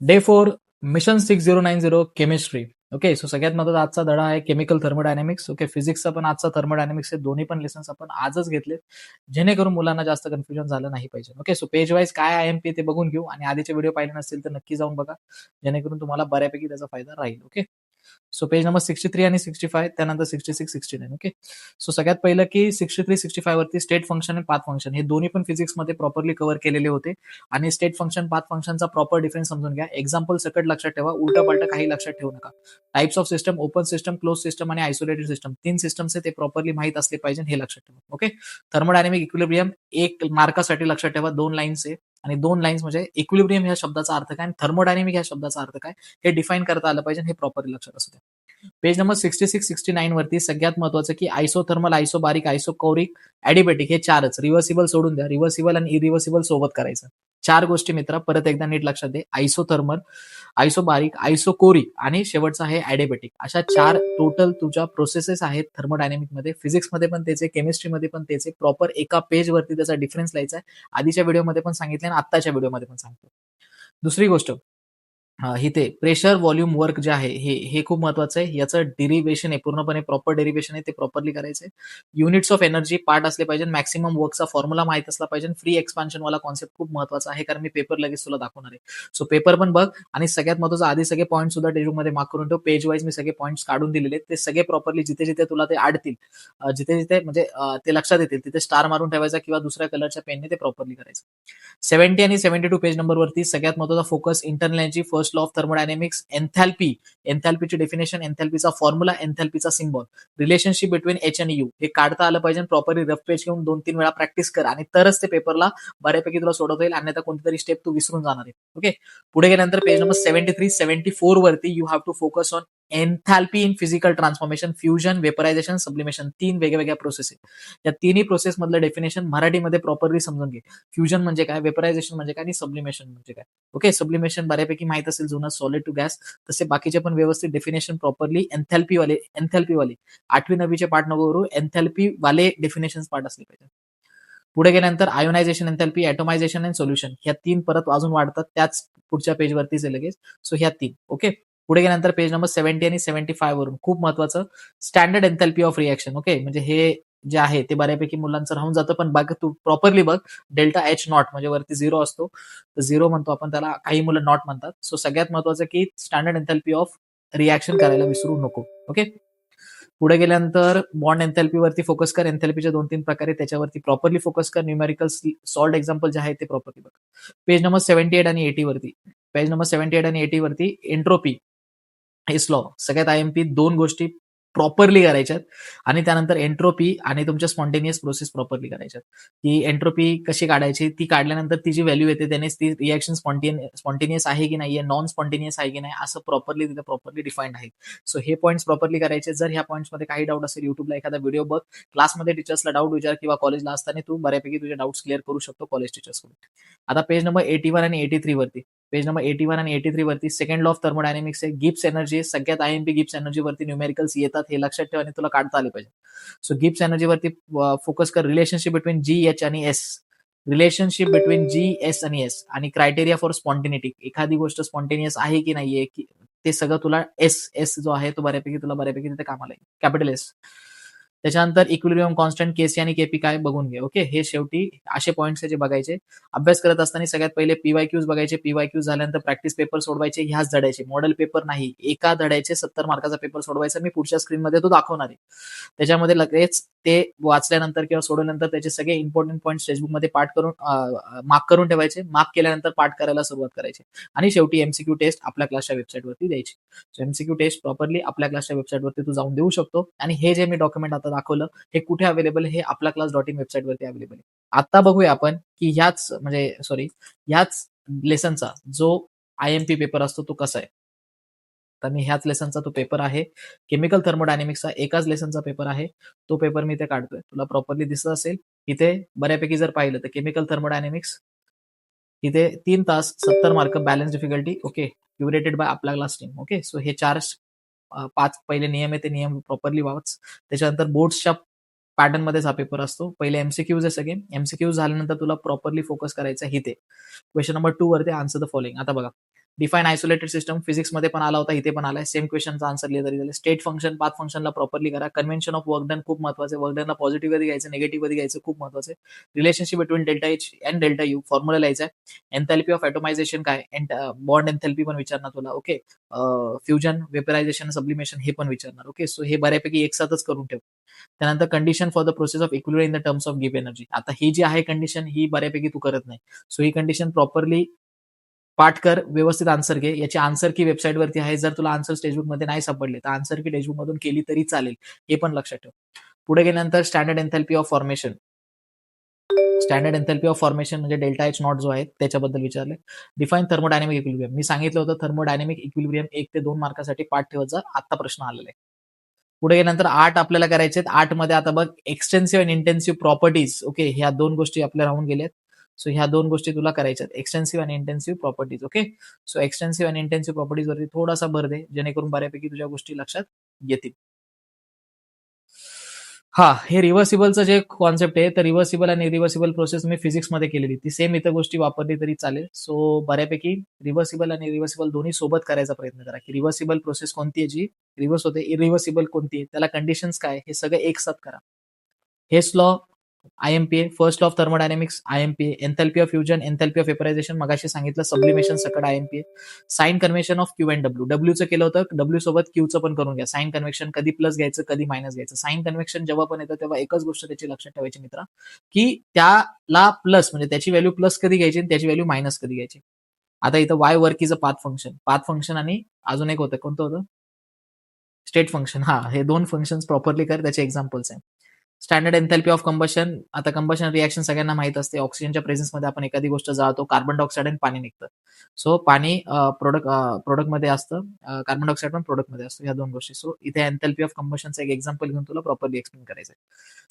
Day four mission six zero nine zero chemistry okay so सगळ्यात महत्त्वाचा आजचा धडा आहे केमिकल थर्मोडायनेमिक्स ओके फिजिक्सचा पण आजचा थर्मोडायनेमिक्स हे दोन्ही पण लेसन्स आपण आजच घेतले जेणेकरून मुलांना जास्त कन्फ्युजन झालं नाही पाहिजे. ओके सो पेज वाईज काय आय एम पी ते बघून घेऊ. आणि आधीचे व्हिडिओ पाहिले नसतील तर नक्की जाऊन बघा. जेणेकरून तुम्हाला बऱ्यापैकी त्याचा फायदा राहील. Okay so page number sixty three आणि सिक्स्टी फाय त्यानंतर sixty six sixty nine okay so सगळ्यात पहिलं की सिक्स्टी थ्री सिक्स्टी फाय वरती स्टेट फंक्शन आणि पाथ फंक्शन हे दोन्ही पण फिजिक्समध्ये प्रॉपरली कव्हर केलेले होते. आणि स्टेट फंक्शन पाथ फंक्शनचा प्रॉपर डिफरन्स समजून घ्या. एक्झाम्पल सकट लक्षात ठेवा. उलटा पलटा काही लक्षात ठेवू नका. Types of system open system close system आणि आयसोलेटेड सिस्टम तीन सिस्टमचे ते प्रॉपरली माहीत असले पाहिजे हे लक्षात ठेवा ओके थर्मोडायनेमिक इक्विलिब्रियम एक मार्कासाठी लक्षात ठेवा. दोन लाईन्स आहे. आणि दोन लाईन्स म्हणजे इक्विलिब्रियम ह्या शब्दाचा अर्थ काय आणि थर्मोडायनेमिक ह्या शब्दाचा अर्थ काय हे डिफाईन करता आलं पाहिजे हे प्रॉपरली लक्षात असू द्या. Page number sixty six sixty nine वरती सगळ्यात महत्वाचं की आयसोथर्मल आयसोबारिक आयसोकौरिक ऍडिबेटिक हे चारच. रिव्हर्सिबल सोडून द्या. रिव्हर्सिबल आणि इरिव्हर्सिबल सोबत करायचं. चार गोष्टी मित्रा परत एकदा नीट लक्षात दे. आयसोथर्मल आयसोबारिक आयसोकोरिक आणि शेवटचा आहे ऍडिबेटिक अशा चार टोटल तुझ्या प्रोसेसेस आहेत थर्मोडायनेमिकमध्ये. फिजिक्समध्ये पण त्याचे केमिस्ट्रीमध्ये पण त्याचे प्रॉपर एका पेजवरती त्याचा डिफरन्स लिहायचा आहे. आधीच्या व्हिडिओमध्ये पण सांगितलं आणि आत्ताच्या व्हिडिओमध्ये पण सांगतो दुसरी गोष्ट इथे प्रेशर व्हॉल्यूम वर्क जे आहे हे हे खूप महत्वाचं आहे. याचं डेरिव्हेशन आहे पूर्णपणे प्रॉपर डेरिवेशन आहे ते प्रॉपरली करायचं आहे. युनिट्स ऑफ एनर्जी पार्ट असले पाहिजे मॅक्सिमम वर्कचा फॉर्म्युला माहीत असला पाहिजे फ्री एक्सपान्शन वाला कॉन्सेप्ट खूप महत्त्वाचा आहे कारण मी पेपर लगेच तुला दाखवणार आहे. सो पेपर पण बघ आणि सगळ्यात महत्वाचं आधी सगळे पॉईंट सुद्धा टेजमध्ये मार्क करून ठेव. पेज वाईज मी सगळे पॉईंट्स काढून दिलेले ते सगळे प्रॉपरली जिथे जिथे तुला ते आडतील जिथे जिथे म्हणजे ते लक्षात येतील तिथे स्टार मारून ठेवायचा किंवा दुसऱ्या कलरच्या पेनने ते प्रॉपरली करायचं. सेव्हन्टी आणि सेव्हन्टी टू पेज नंबरवरती सगळ्यात महत्त्वाचा focus इंटरनॅची first first law of thermodynamics enthalpy एन्थॅल्पीची definition एन्थॅल्पीचा formula एन्थॅल्पीचा symbol relationship between H and U हे काढता आलं पाहिजे प्रॉपरली रफ पेज घेऊन दोन तीन वेळा प्रॅक्टिस कर. आणि तरच ते पेपरला बऱ्यापैकी तुला सोडवता येईल अन्यथा कोणतीतरी स्टेप तू विसरून जाणार आहे. ओके पुढे गेल्यानंतर page number seventy three seventy four वरती you have to focus on enthalpy in physical transformation fusion vaporisation sublimation तीन वेगवेगळ्या प्रोसेस आहेत. या तिन्ही प्रोसेस मधलं डेफिनेशन मराठीमध्ये प्रॉपरली समजून घे. फ्युजन म्हणजे काय? वेपरायझेशन म्हणजे काय? आणि सब्लिमेशन म्हणजे काय? ओके सब्लिमेशन बऱ्यापैकी माहीत असेल जुनं सॉलिड टू गॅस तसे बाकीचे पण व्यवस्थित डेफिनेशन प्रॉपरली एन्थॅल्पी वाले एन्थॅल्पी वाले आठवी नववीचे पाठ नको एन्थॅल्पी वाले डेफिनेशन पाठ असले पाहिजे. पुढे गेल्यानंतर ionisation enthalpy atomisation and solution ह्या तीन परत अजून वाढतात. त्याच पुढच्या पेजवरतीच लगेच. सो ह्या तीन. ओके पुढे गेल्यानंतर पेज नंबर सेव्हन्टी आणि सेव्हन्टी फाय वरून खूप महत्वाचं standard enthalpy of reaction okay म्हणजे हे जे आहे ते बऱ्यापैकी मुलांचं राहून जातं पण बघ तू प्रॉपरली बघ डेल्टा एच नॉट म्हणजे वरती झिरो असतो. तर झिरो म्हणतो आपण त्याला काही मुलं नॉट म्हणतात. सो सगळ्यात महत्वाचं की स्टँडर्ड एन्थॅल्पी ऑफ रिॲक्शन करायला विसरू नको ओके पुढे गेल्यानंतर बॉन्ड एन्थॅल्पी वरती फोकस कर. एन्थॅल्पीच्या दोन तीन प्रकारे त्याच्यावरती प्रॉपरली फोकस कर. न्यूमेरिकल सॉल्ट एक्झाम्पल जे आहे ते प्रॉपरली बघ. पेज नंबर सेव्हन्टी एट आणि एटी वरती. पेज नंबर सेव्हन्टी एट आणि एटी वरती एन्ट्रोपी हेच लॉ सगळ्यात आय एम पी दोन गोष्टी प्रॉपरली करायच्यात आणि त्यानंतर एन्ट्रोपी आणि तुमच्या स्पॉन्टेनियस प्रोसेस प्रॉपरली करायच्यात. की एन्ट्रोपी कशी काढायची? ती काढल्यानंतर ती जी व्हॅल्यू येते त्याने ती रिॲक्शन स्पॉन्टेनियस आहे की नाही नॉन स्पॉन्टेनियस आहे की नाही असं प्रॉपरली तिथे प्रॉपरली डिफाईंड आहे. सो हे पॉईंट्स प्रॉपरली करायचे. जर ह्या पॉईंट्समध्ये काही डाऊट असेल युट्यूबला एखादा व्हिडिओ बघ. क्लासमध्ये टीचर्सला डाऊट विचार किंवा कॉलेजला असताना तू बऱ्यापैकी तुझे डाऊट्स क्लिअर करू शकतो कॉलेज टीचर्सकडून आता पेज नंबर एटी वन आणि एटी थ्री वरती. पेज नंबर एटी वन आणि एटी थ्री वरती सेकंड लॉ ऑफ थर्मोडायनेमिक्स आहे. गिप्स एनर्जी सगळ्यात I M P Gibbs energy वरती न्यूमेरिकल्स येतात हे लक्षात ठेवा आणि तुला काढता आले पाहिजे. सो गिप्स एनर्जी वरती फोकस कर. रिलेशनशिप बिटवीन जी एच आणि S relationship between G S आणि एस आणि क्रायटेरिया फॉर स्पॉन्टेनिटी एखादी गोष्ट स्पॉन्टेनियस आहे की नाहीये की ते सगळं तुला एस एस जो आहे तो बऱ्यापैकी तुला बऱ्यापैकी तिथे कामाला येईल. कॅपिटल एस त्याच्यानंतर इक्विलिब्रियम कॉन्स्टंट केसी आणि केपी काय बघून घे ओके हे शेवटी असे पॉईंट्स जे बघायचे. अभ्यास करत असताना सगळ्यात पहिले पीवाय क्यूज बघायचे. पीवाय क्यूज झाल्यानंतर प्रॅक्टिस पेपर सोडवायचे. ह्याच धड्याचे. मॉडेल पेपर नाही. एका धड्याचे सत्तर मार्काचा पेपर सोडवायचा. मी पुढच्या स्क्रीनमध्ये तो दाखवणार आहे. त्याच्यामध्ये लगेच ते वाचल्यानंतर किंवा सोडवल्यानंतर त्याचे सगळे इम्पॉर्टंट पॉईंट टेक्स्टबुकमध्ये पाठ करून मार्क करून ठेवायचे. मार्क केल्यानंतर पाठ करायला सुरुवात करायची. आणि शेवटी एमसीक्यू टेस्ट आपल्या क्लासच्या वेबसाईटवरती द्यायची. एमसीक्यू टेस्ट प्रॉपरली आपल्या क्लासच्या वेबसाईटवरती तू जाऊन देऊ शकतो. आणि हे जे मी डॉक्युमेंट आता दाखवलं. हे कुठे अवेलेबल हे आपला क्लास डॉट इन वेबसाईटवरती अवेलेबल आहे. आता बघूया आपण की ह्याच म्हणजे सॉरी ह्याच लेसनचा जो आय एम पी पेपर असतो तो कसा आहे? तर मी ह्याच लेसनचा तो पेपर आहे. केमिकल थर्मोडायनेमिक्सचा एकाच लेसनचा पेपर आहे. तो पेपर मी इथे काढतोय. तुला प्रॉपरली दिसत असेल. इथे बऱ्यापैकी जर पाहिलं तर केमिकल थर्मोडायनेमिक्स इथे तीन तास सत्तर mark balance difficulty okay curated by आपला क्लास टीम ओके सो हे चार पाच पहिले नियम आहे ते नियम प्रॉपरली वाच त्याच्यानंतर बोर्ड्सच्या पॅटर्न मध्येच हा पेपर असतो. पहिले एमसीक्यूज आहे सगळे. एमसीक्यूज झाल्यानंतर तुला प्रॉपरली फोकस करायचं आहे ते. क्वेश्चन नंबर टू वरती आन्सर द फॉलोइंग आता बघा. डिफाईन आयसोलेटेड सिस्टम फिजिक्समध्ये पण आला होता इथे पण आलाय. सेम क्वेश्चनचा आन्सर लिहिलं तरी झाले स्टेट फंक्शन पाथ फंक्शनला प्रॉपरली करा. कन्व्हेन्शन ऑफ वर्क डन खूप महत्वाचं आहे. वर्क डनला पॉझिटिव्ह कधी घ्यायचं निगेटिव्ह कधी घ्यायचं खूप महत्वाचं आहे. Relationship between delta H and delta U formula लिहायचा आहे. एन्थॅल्पी ऑफ ॲटोमायझेशन काय? बॉन्ड एन्थॅल्पी पण विचारणार तुला ओके फ्युजन वेपरायझेशन सब्लिमेशन हे पण विचारणार ओके सो हे बऱ्यापैकी एक साथच करून ठेव. त्यानंतर condition for the process of equilibrium in the terms of give energy आता ही जी आहे कंडिशन ही बऱ्यापैकी तू करत नाही. सो ही कंडिशन प्रॉपरली पाठ कर व्यवस्थित आन्सर घे. याची आन्सर की वेबसाईटवरती आहे. जर तुला आन्सर टेक्स्टबुकमध्ये नाही सापडले तर आन्सर की टेक्स्टबुक मधून केली तरी चालेल. हे पण लक्षात ठेव. पुढे गेल्यानंतर standard enthalpy of formation standard enthalpy of formation म्हणजे डेल्टा एच नॉट जो आहे त्याच्याबद्दल विचारले. डिफाईन थर्मोडायनेमिक इक्विलिब्रियम मी सांगितलं होतं थर्मोडायनेमिक इक्विलिब्रियम एक ते दोन मार्कासाठी पाठ ठेवत जा आता प्रश्न आलेला आहे. पुढे गेल्यानंतर आठ आपल्याला करायचे आठमध्ये आता बघ extensive and intensive properties okay ह्या दोन गोष्टी आपल्या राहून गेल्यात. सो ह्या दोन गोष्टी तुला करायच्यात एक्सटेन्सिव्ह आणि intensive properties okay so extensive आणि इंटेन्सिव्ह प्रॉपर्टीज वरती थोडासा भर दे जेणेकरून बऱ्यापैकी तुझ्या गोष्टी लक्षात येतील. हा हे रिव्हर्सिबलचं जे कॉन्सेप्ट आहे तर रिव्हर्सिबल आणि रिव्हर्सिबल प्रोसेस मी फिजिक्समध्ये केलेली. ती सेम इतर गोष्टी वापरली तरी चालेल. सो बऱ्यापैकी रिव्हर्सिबल आणि रिव्हर्सिबल दोन्ही सोबत करायचा प्रयत्न करा की रिव्हर्सिबल प्रोसेस कोणती आहे जी रिव्हर्स होते इरिव्हर्सिबल कोणती आहे त्याला कंडिशन्स काय हे सगळं एकसाथ करा. हेच law आयएमपीए first of thermodynamics आयएमपीए enthalpy of fusion enthalpy of vaporisation मगाशी सांगितलं सब्लिमेशन सकट आयएमपीए sign convection of Q and W डब्ल्यूचं केलं होतं डब्ल्यू सोबत क्यूचं पण करून घ्या. साईन कन्व्हेक्शन कधी प्लस घ्यायचं कधी मायनस घ्यायचं. साईन कन्व्हेक्शन जेव्हा पण येतं तेव्हा एकच गोष्ट त्याची लक्षात ठेवायची मित्र की त्याला प्लस म्हणजे त्याची व्हॅल्यू प्लस कधी घ्यायची आणि त्याची व्हॅल्यू मायनस कधी घ्यायची. आता इथं why work is a path function path function आणि अजून एक होतं कोणतं होतं? स्टेट फंक्शन हा हे दोन फंक्शन प्रॉपरली कर त्याचे एक्झाम्पल्स आहे. स्टँडर्ड एन्थॅल्पी ऑफ कंबशन आता कंबशन रिॲक्शन सगळ्यांना माहीत असते. ऑक्सिजनच्या प्रेझेन्समध्ये आपण एखादी गोष्ट जाळतो कार्बन डायऑक्साईड आणि पाणी निघतं. सो पाणी प्रोडक्ट प्रोडक्टमध्ये असतं. कार्बन डायऑक्साईड पण प्रोडक्टमध्ये असतं. या दोन गोष्टी. सो इथे एन्थॅल्पी ऑफ कंबशनचं एक एक्झाम्पल घेऊन तुला प्रॉपरली एक्सप्लेन करायचं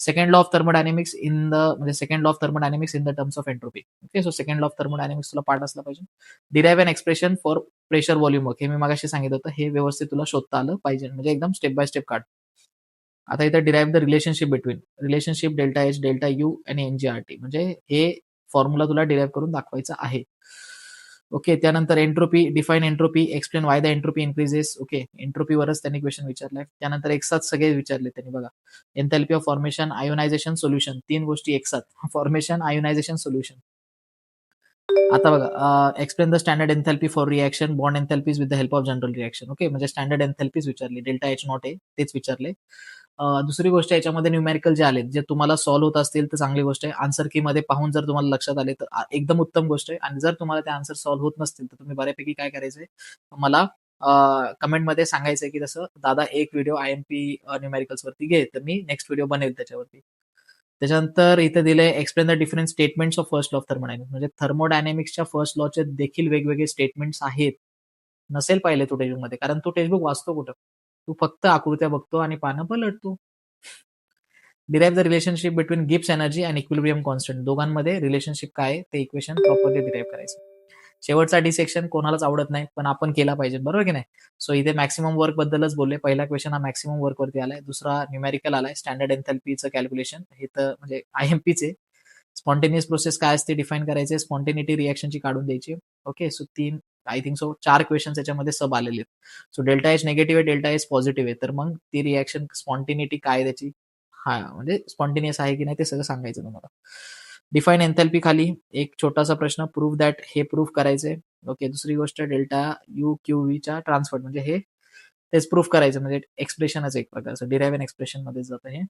second law of thermodynamics in the म्हणजे second law of thermodynamics in the terms of entropy okay so second law of thermodynamics तुला पार्ट असला पाहिजे. Derive an expression for pressure volume work हे मी मागाशी सांगितलं होतं. हे व्यवस्थित तुला शोधता आलं पाहिजे. म्हणजे एकदम स्टेप बाय स्टेप काढ. आता इथं derive the relationship between relationship delta H delta U आणि एनजीआरटी म्हणजे हे फॉर्म्युला तुला डिराईव्ह करून दाखवायचं आहे. ओके त्यानंतर entropy define entropy explain why the entropy increases okay एन्ट्रोपीवरच त्यांनी क्वेश्चन विचारलाय. त्यानंतर एकसाथ सगळे विचारले त्यांनी बघा. Enthalpy of formation ionisation solution तीन गोष्टी एक साथ. फॉर्मेशन आयोनायझेशन सोल्युशन आता बघा explain the standard enthalpy for reaction bond enthalpies with the help of general reaction okay म्हणजे स्टँडर्ड एन्थॅल्पीज विचारली. डेल्टा एच नॉट आहे तेच विचारले. दुसरी गोष्ट याच्यामध्ये न्यूमेरिकल जे आले जे तुम्हाला सॉल्व्ह होत असतील तर चांगली गोष्ट आहे. आन्सर की मध्ये पाहून जर तुम्हाला लक्षात आले तर एकदम उत्तम गोष्ट आहे. आणि जर तुम्हाला ते आन्सर सॉल्व्ह होत नसतील तर तुम्ही बऱ्यापैकी काय करायचंय मला कमेंटमध्ये सांगायचंय की जसं दादा एक video I M P numericals वरती घे तर मी नेक्स्ट व्हिडिओ बनेल त्याच्यावरती. त्याच्यानंतर इथे दिले explain the different statements of first law of thermodynamics म्हणजे थर्मोडायनेमिक्सच्या फर्स्ट लॉचे देखील वेगवेगळे स्टेटमेंट्स आहेत. नसेल पाहिले तो टेक्स्टबुक कारण तो टेक्स्टबुक वाचतो कुठं? तू फक्त आकृत्या बघतो आणि पानं पलटतो. Derive the relationship between Gibbs energy आणि इक्विलिब्रियम कॉन्स्टंट दोघांमध्ये रिलेशनशिप काय ते इक्वेशन प्रॉपरली डिराईव्ह करायचं. शेवटचा डिसेक्शन कोणालाच आवडत नाही पण आपण केला पाहिजे बरोबर की नाही? सो इथे मॅक्सिमम वर्क बद्दलच बोलले. पहिला क्वेश्चन हा मॅक्सिमम वर्क वरती आलाय. दुसरा न्यूमेरिकल आलाय. स्टँडर्ड एन्थॅल्पीचं कॅल्क्युलेशन हे तर म्हणजे आय एम पीचे स्पॉन्टेनियस प्रोसेस काय असते डिफाईन करायचे? स्पॉन्टेनिटी रिॲक्शनची काढून द्यायची. ओके सो तीन आय थिंक सो चार क्वेश्चन याच्यामध्ये सब आलेले आहेत. सो डेल्टा एच नेगेटिव्ह आहे डेल्टा एच पॉझिटिव्ह आहे. तर मग ती रिॲक्शन स्पॉन्टिनिटी काय त्याची? हा म्हणजे स्पॉन्टिनियस आहे की नाही ते सगळं सांगायचं तुम्हाला. डिफाईन एन्थॅल्पी खाली. एक छोटासा प्रश्न प्रूफ दॅट हे प्रूफ करायचंय. ओके दुसरी गोष्ट डेल्टा यू क्यू व्हीच्या ट्रान्सफर म्हणजे हे तेच प्रूफ करायचं. म्हणजे एक्सप्रेशनच एक प्रकारचं डिरायव्हन एक्सप्रेशनमध्ये जातं हे.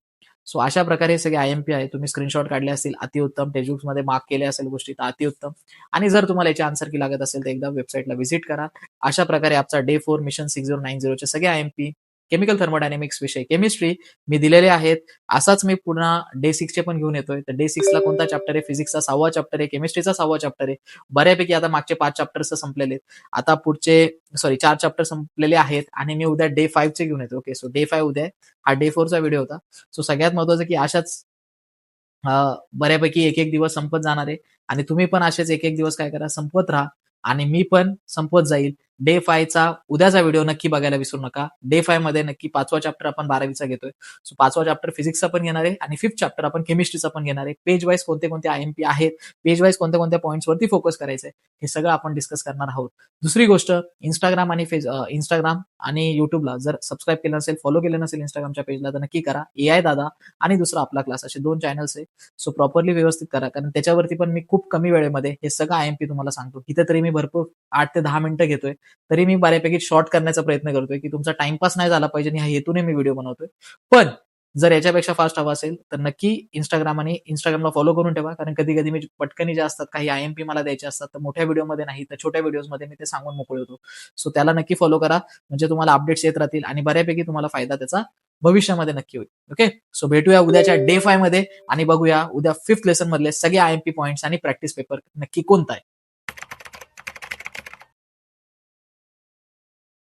सो अशा प्रकारे सगळे आय एम पी आहे तुम्ही स्क्रीनशॉट काढले असतील अतिउत्तम. टेक्स्टबुक्समध्ये मार्क केले असेल गोष्टी तर अतिउत्तम. आणि जर तुम्हाला याची आन्सर की लागत असेल तर एकदा वेबसाईटला व्हिजिट करा. अशा प्रकारे आपचा day four mission six zero nine झिरोचे सगळे आय केमिकल थर्मोडायनेमिक्स विषय. केमिस्ट्री मी दिलेले आहेत. असाच मी पुन्हा डे सिक्सचे पण घेऊन येतोय. तर डे सिक्सला कोणता चॅप्टर आहे? फिजिक्सचा सहावा चॅप्टर आहे. केमिस्ट्रीचा सहावा चॅप्टर आहे. बऱ्यापैकी आता मागचे पाच चॅप्टर्स संपलेले आहेत. आता पुढचे सॉरी चार चॅप्टर संपलेले आहेत आणि मी उद्या डे फाईव्हचे घेऊन येतो ओके सो डे फाईव्ह उद्या हा डे फोरचा व्हिडिओ होता. सो सगळ्यात महत्वाचं की अशाच बऱ्यापैकी एक एक दिवस संपत जाणार आहे. आणि तुम्ही पण असेच एक एक दिवस काय करा? संपत राहा. आणि मी पण संपत जाईल. डे फायचा उद्याचा व्हिडिओ नक्की बघायला विसरू नका. डे फायमध्ये नक्की पाचवा चॅप्टर आपण बारावीचा घेतोय. सो पाचवा चॅप्टर फिजिक्सचा पण घेणार आहे आणि फिफ्थ चॅप्टर आपण केमिस्ट्रीचा पण घेणार आहे. पेज वाईज कोणते कोणते आयएमपी आहेत? पेज वाईज कोणत्या कोणत्या पॉईंट्सवरती फोकस करायचंय? हे सगळं आपण डिस्कस करणार आहोत. दुसरी गोष्ट इंस्टाग्राम आणि फेस इंस्टाग्राम आणि युट्यूबला जर सबस्क्राईब केलं नसेल फॉलो केलं नसेल इंस्टाग्रामच्या पेजला तर नक्की करा. ए आय दादा आणि दुसरा आपला क्लास असे दोन चॅनल्स आहे. सो प्रॉपरली व्यवस्थित करा. कारण त्याच्यावरती पण मी खूप कमी वेळेमध्ये हे सगळं आय एम पी तुम्हाला सांगतो. इथे तरी मी भरपूर आठ ते दहा मिनिटं घेतोय. तरी मी बऱ्यापैकी शॉर्ट करण्याचा प्रयत्न करतोय की तुमचा टाइमपास नाही झाला पाहिजे आणि ह्या हेतूने मी व्हिडिओ बनवतोय. पण जर याच्यापेक्षा फास्ट हवा असेल तर नक्की इंस्टाग्राम आणि इंस्टाग्रामला फॉलो करून ठेवा. कारण कधी कधी मी पटकनी जे असतात काही आयएमपी मला द्यायचे असतात तर मोठ्या व्हिडिओमध्ये नाही तर छोट्या व्हिडिओमध्ये मी ते सांगून मोकळे होतो. सो त्याला नक्की फॉलो करा. म्हणजे तुम्हाला अपडेट्स येत राहतील आणि बऱ्यापैकी तुम्हाला फायदा त्याचा भविष्यामध्ये नक्की होईल. ओके सो भेटूया उद्याच्या डे फायमध्ये आणि बघूया उद्या फिफ्थ लेसन मधले सगळे आयएमपी पॉईंट्स आणि प्रॅक्टिस पेपर नक्की कोणता आहे.